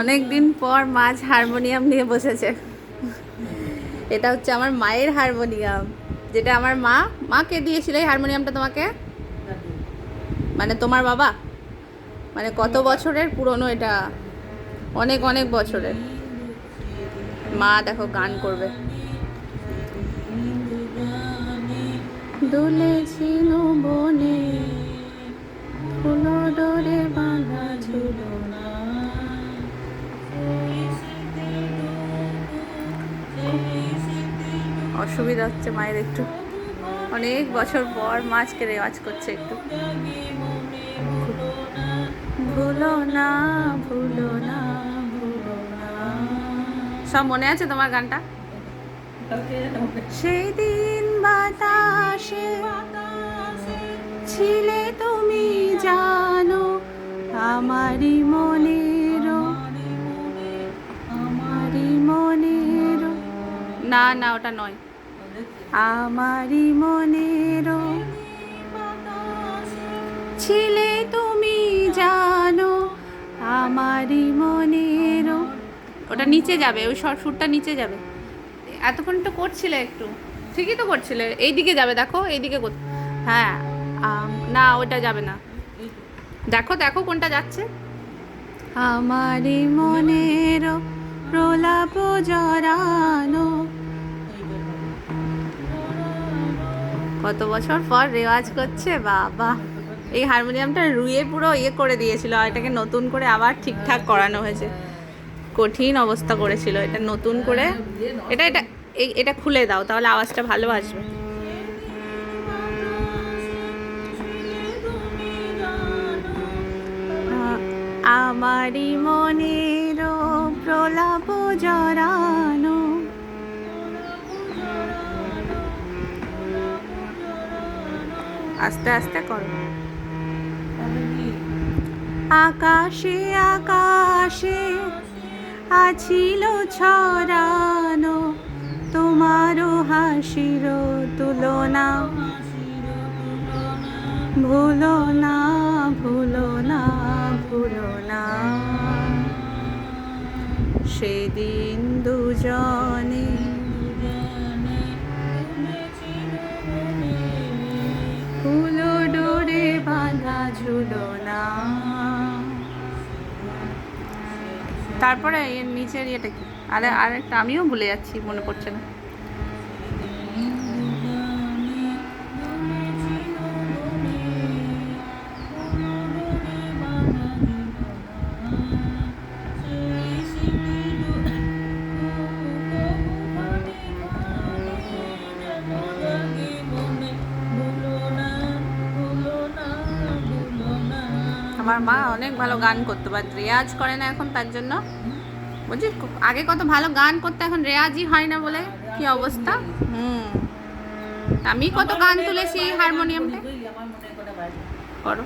অনেক দিন পর মাছ হারমোনিয়াম নিয়ে বসেছে। এটা হচ্ছে আমার মায়ের হারমোনিয়াম, যেটা আমার মা মাকে দিয়েছিল এই হারমোনিয়ামটা তোমাকে? মানে তোমার বাবা? মানে কত বছরের পুরনো এটা? অনেক অনেক বছরের। মা দেখো গান করবে। দুলেছিল বনে ফুল ডোরে অসুবিধা হচ্ছে মায়ের একটু। অনেক বছর পর মাছকে রেওয়াজ করছে একটু। না, ভুলো না ভুলো না। সব মনে আছে তোমার গানটা? সেই দিন বাতাসে ছিলে তুমি জানো, আমারই মনের আমারই মনের না না, ওটা নয়। আমারই মনের ছিলে তুমি জানো, আমারই মনের ওটা নিচে যাবে, ওই শর্ট সুরটা নিচে যাবে। এতক্ষণ তো করছিলে একটু। ঠিকই তো করছিলে। এই দিকে যাবে, দেখো, এইদিকে হ্যাঁ না, ওটা যাবে না। দেখো দেখো কোনটা যাচ্ছে। আমারই মনের প্রলাপ জরানো কত বছর পর রেওয়াজ করছে, বাবা। এই হারমোনিয়ামটা রুইয়ে পুরো ইয়ে করে দিয়েছিল, আর এটাকে নতুন করে আবার ঠিকঠাক করানো হয়েছে। কঠিন অবস্থা করেছিল, এটা নতুন করে। এটা এটা এটা খুলে দাও, তাহলে আওয়াজটা ভালো আসবে। আ- আমারই মনের প্রলাপ জরানো আস্তে আস্তে করো। আকাশে আকাশে আছিল ছড়ানো তোমারও হাসির তুলনা। ভুলো না ভুলো না ভুলো না। সেদিন দুজনে ফুলো ডোরে বাঁধা ঝুলো না। তারপরে এর নিচের ইয়েটা কি? আরে, আরেকটা, আমিও ভুলে যাচ্ছি, মনে পড়ছে না। আমার মা অনেক ভালো গান করতো বাট রেয়াজ করে না এখন তার জন্য। বলছি আগে কত ভালো গান করতে এখন রেয়াজই হয় না বলে কি অবস্থা? হুম। আমি কত গান তুলেছি হারমোনিয়ামটা মনে করে।